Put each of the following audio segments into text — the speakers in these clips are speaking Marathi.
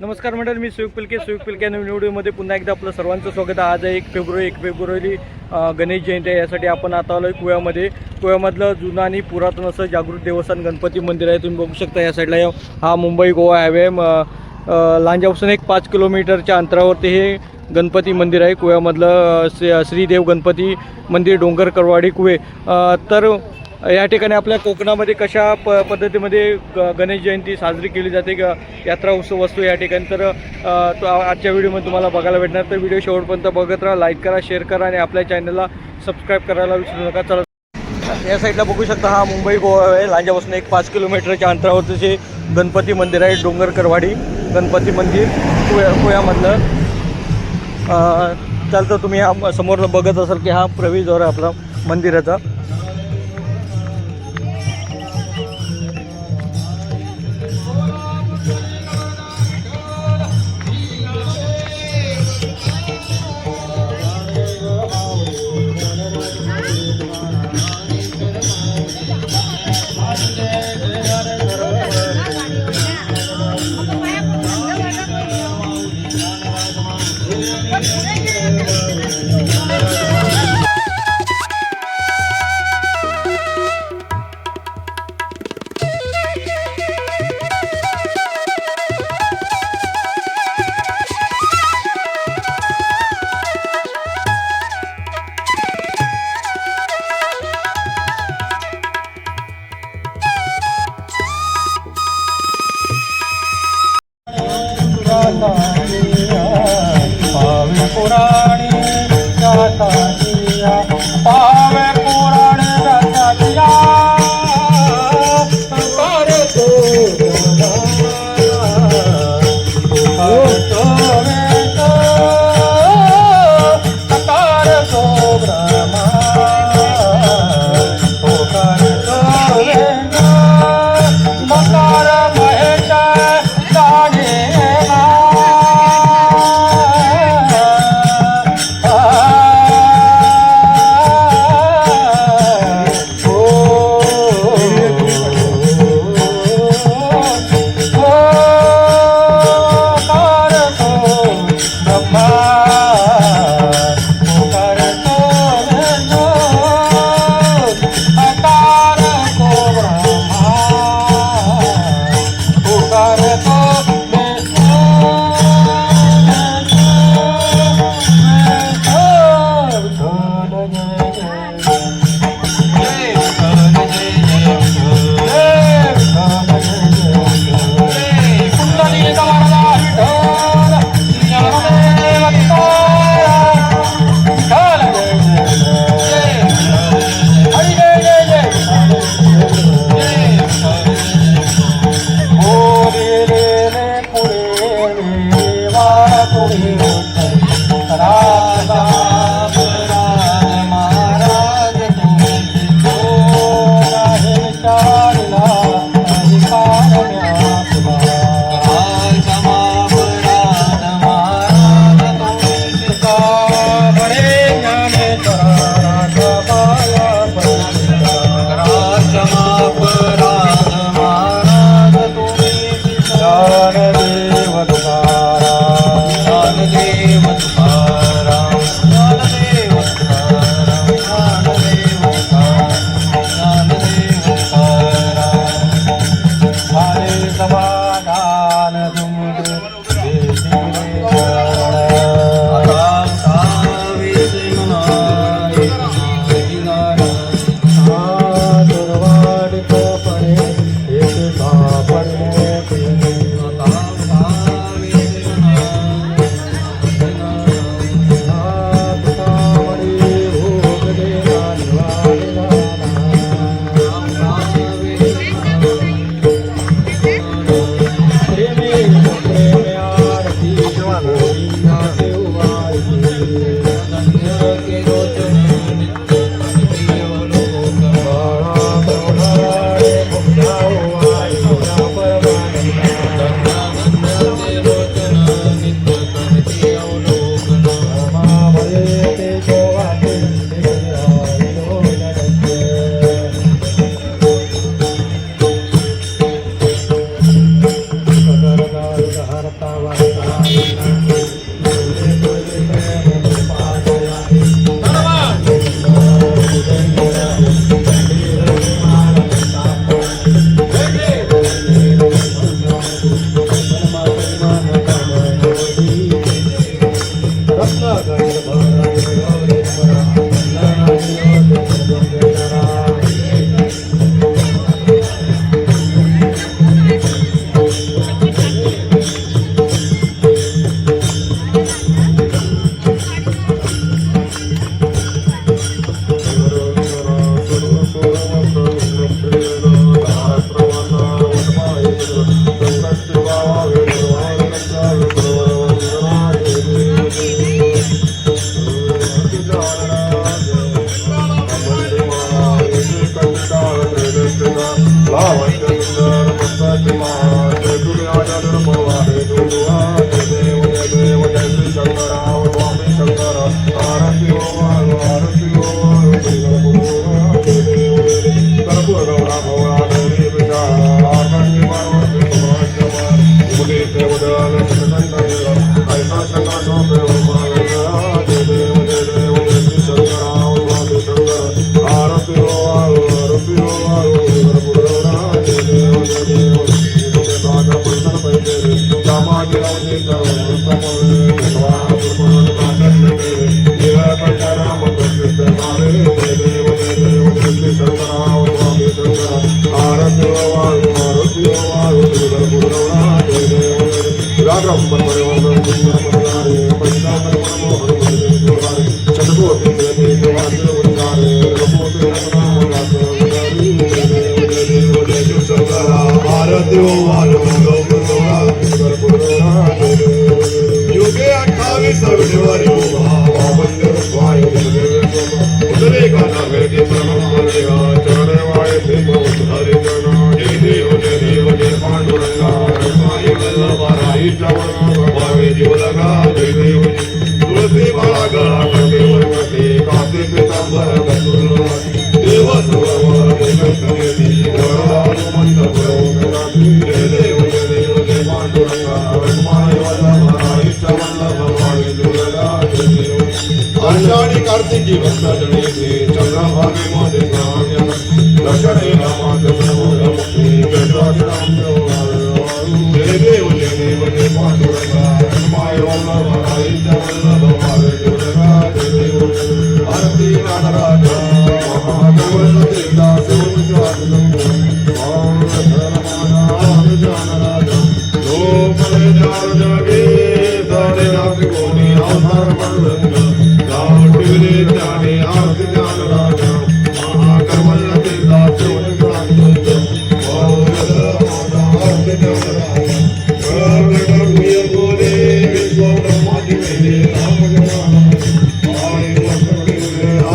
नमस्कार मंडळ मी सुयोग पिलके. सुयोग पिलके नवीन व्हिडिओमध्ये पुन्हा एकदा आपलं सर्वांचं स्वागत. आहे आज एक फेब्रुवारी एक फेब्रुवारी गणेश जयंती आहे. यासाठी आपण आता आलो आहे कुव्यामध्ये. कुव्यामधलं जुनं आणि पुरातन असं जागृत देवस्थान गणपती मंदिर आहे. तुम्ही बघू शकता या साईडला हा मुंबई गोवा हायवे लांजापासून एक पाच किलोमीटरच्या अंतरावरती हे गणपती मंदिर आहे. कुव्यामधलं श्री श्रीदेव गणपती मंदिर डोंगर करवाडी कुवे तर या ठिकाणी आपल्या कोकणामध्ये कशा प पद्धतीमध्ये ग गणेश जयंती साजरी केली जाते ग यात्रा उत्सव असतो या ठिकाणी. तर तो आजच्या व्हिडिओमध्ये तुम्हाला बघायला भेटणार. तर व्हिडिओ शेवटपर्यंत बघत राहा लाईक करा शेअर करा आणि आपल्या चॅनलला सबस्क्राईब करायला विसरू नका. चला. या साईडला बघू शकता हा मुंबई गोवा आहे. लांजापासून एक पाच किलोमीटरच्या अंतरावरचं जे गणपती मंदिर आहे डोंगर करवाडी गणपती मंदिर कुया कुयामधलं चालतं तुम्ही हा समोर बघत असाल की हा प्रवेशद्वार आहे आपला मंदिराचा.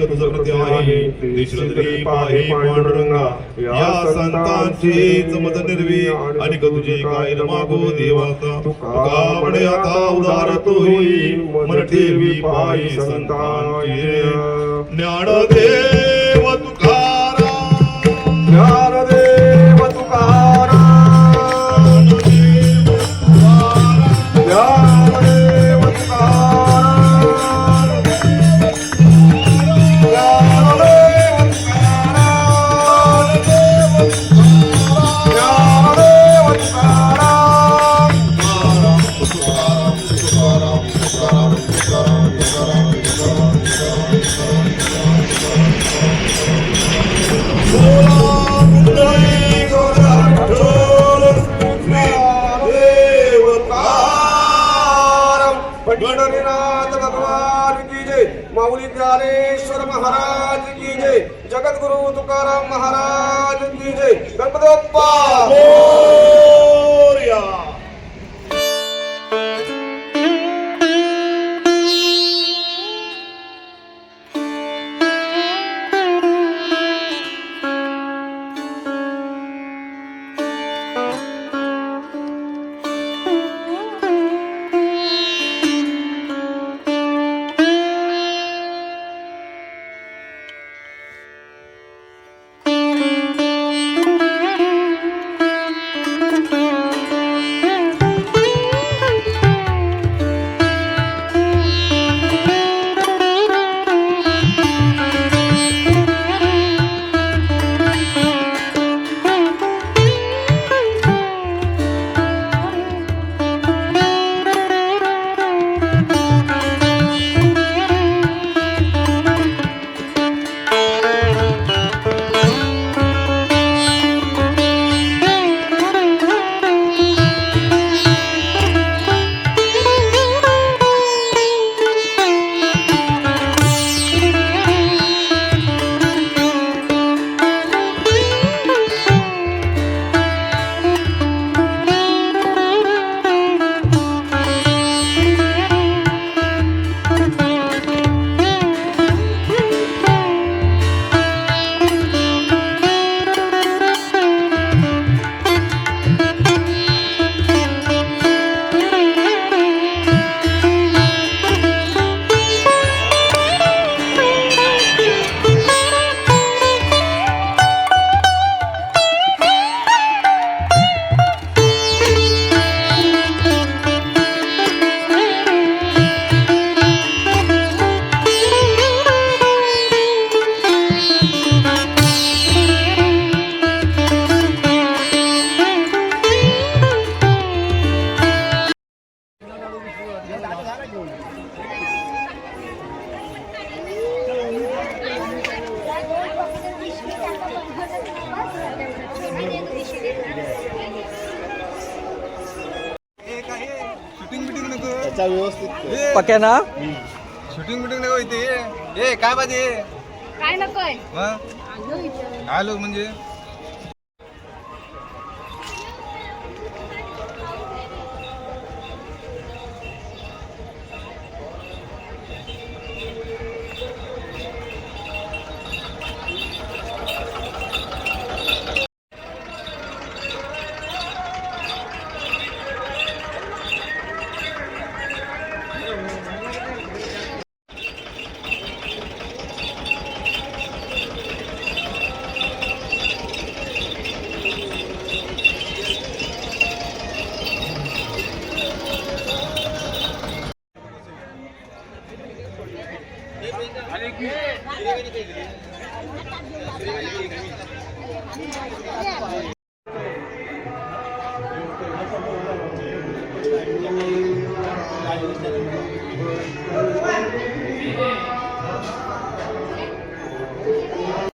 जड तुझ आहे पाहे पांडुरंगा. या संतांची मत निर्वी. अनेक तुझे काय मागो देवा तुका म्हणे आता उदार तो मन ठेवी पायी संतांची. ज्ञान देव तुकारा ज्ञानेश्वर महाराज की जय। जगत गुरु तुकाराम महाराज की जय। गणपतोत्पा पक्या ना शूटिंग बिटिंग नाही होती ए काय पाहिजे काय नकोय? आलो म्हणजे?